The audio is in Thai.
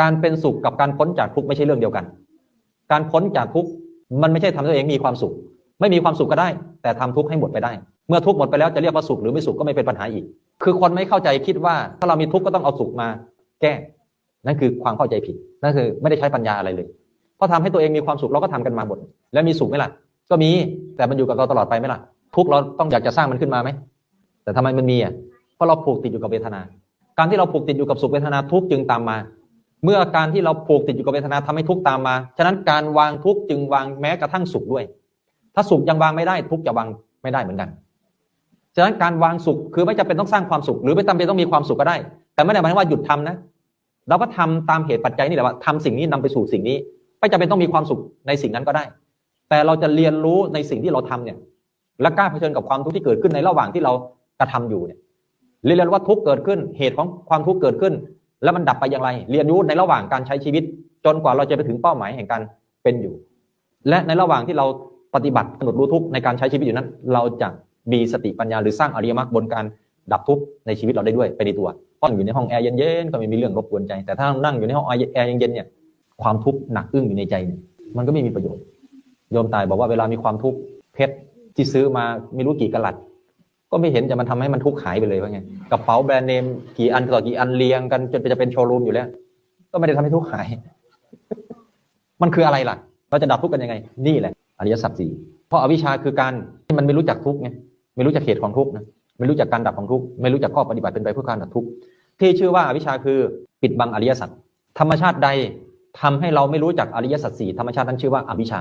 การเป็นสุขกับการพ้นจากทุกข์ไม่ใช่เรื่องเดียวกัน การพ้นจากทุกข์มันไม่ใช่ทำให้ตัวเองมีความสุข ไม่มีความสุขก็ได้ แต่ทำทุกข์ให้หมดไปได้ เมื่อทุกข์หมดไปแล้วจะเรียกว่าสุขหรือไม่สุขก็ไม่เป็นปัญหาอีก คือคนไม่เข้าใจคิดว่า ถ้าเรามีทุกข์ก็ต้องเอาสุขมา แก้ นั่นคือความเข้าใจผิด นั่นคือไม่ได้ใช้ปัญญาอะไรเลยเพราะทำให้ตัวเองมีความสุขเราก็ทำกันมาหมด แล้วมีสุขไหมล่ะ ก็มี แต่มันอยู่กับเราตลอดไปไหมล่ะ ทุกข์เราต้องอยากจะสร้างมันขึ้นมาไหม แต่ทำไมมันมีอะ เพราะเราผูกติดอยู่กับเวทนา การที่เราผูกติดอยู่กับสุขเวทนาทุกข์จึงตามมา เมื่อการที่เราผูกติดอยู่กับเวทนาทำให้ทุกข์ตามมา ฉะนั้นการวางทุกข์จึงวางแม้กระทั่งสุขด้วย ถ้าสุขยังวางไม่ได้ทุกข์จะวางไม่ได้เหมือนกัน ฉะนั้นการวางสุขคือไม่จำเป็นต้องสร้างความสุข หรือไม่จำเป็นต้องมีความสุขก็ได้ แต่ไม่ได้หมายความว่าหยุดทำนะเราก็ทำตามเหตุปัจจัยนี่แหละว่าทำสิ่งนี้นำไปสู่สิ่งนี้ ไม่จำเป็นต้องมีความสุขในสิ่งนั้นก็ได้ แต่เราจะเรียนรู้ในสิ่งที่เราทำเนี่ย และกล้าเผชิญกับความทุกข์ที่เกิดขึ้นในระหว่างที่เรากระทำอยู่เนี่ยเรียนรู้ว่าทุกข์เกิดขึ้น เหตุของความทุกข์เกิดขึ้น แล้วมันดับไปอย่างไร เรียนรู้ในระหว่างการใช้ชีวิต จนกว่าเราจะไปถึงเป้าหมายแห่งการเป็นอยู่ และในระหว่างที่เราปฏิบัติกำหนดรู้ทุกในการใช้ชีวิตอยู่นั้น เราจะมีสติปัญญาหรือสร้างอริยมรรคบนการดับทุกในชีวิตเราได้ด้วยไปในตัวเพราะอยู่ในห้องแอร์เย็นๆก็ไม่มีเรื่องรบกวนใจ แต่ถ้านั่งอยู่ในห้องแอร์เย็นๆเนี่ยความทุกข์หนักอึ้งอยู่ในใจเนี่ยมันก็ไม่มีประโยชน์โยมตายบอกว่าเวลามีความทุกข์เพชรที่ซื้อมาไม่รู้กี่กะลัด ก็ไม่เห็นจะมันทำให้มันทุกข์หายไปเลยว่าไงกระเป๋าแบรนด์เนมกี่อันต่อกี่อันเรียงกันจนจะเป็นโชว์รูมอยู่แล้ว ก็ไม่ได้ทำให้ทุกข์หาย มันคืออะไรล่ะ เราจะดับทุกข์กันยังไง นี่แหละอริยสัจสี่เพราะอวิชชาคือการที่มันไม่รู้จักทุกข์ไงไม่รู้จักเหตุของทุกข์นะไม่รู้จักการดับของทุกข์ไม่รู้จักข้อปฏิบัติเป็นไปเพื่อการดับทุกข์ที่ชื่อว่าอวิชชาคือปิดบังอริยสัจธรรมชาติใดทำให้เราไม่รู้จักอริยสัจสี่ธรรมชาตินั้นชื่อว่าอวิชชา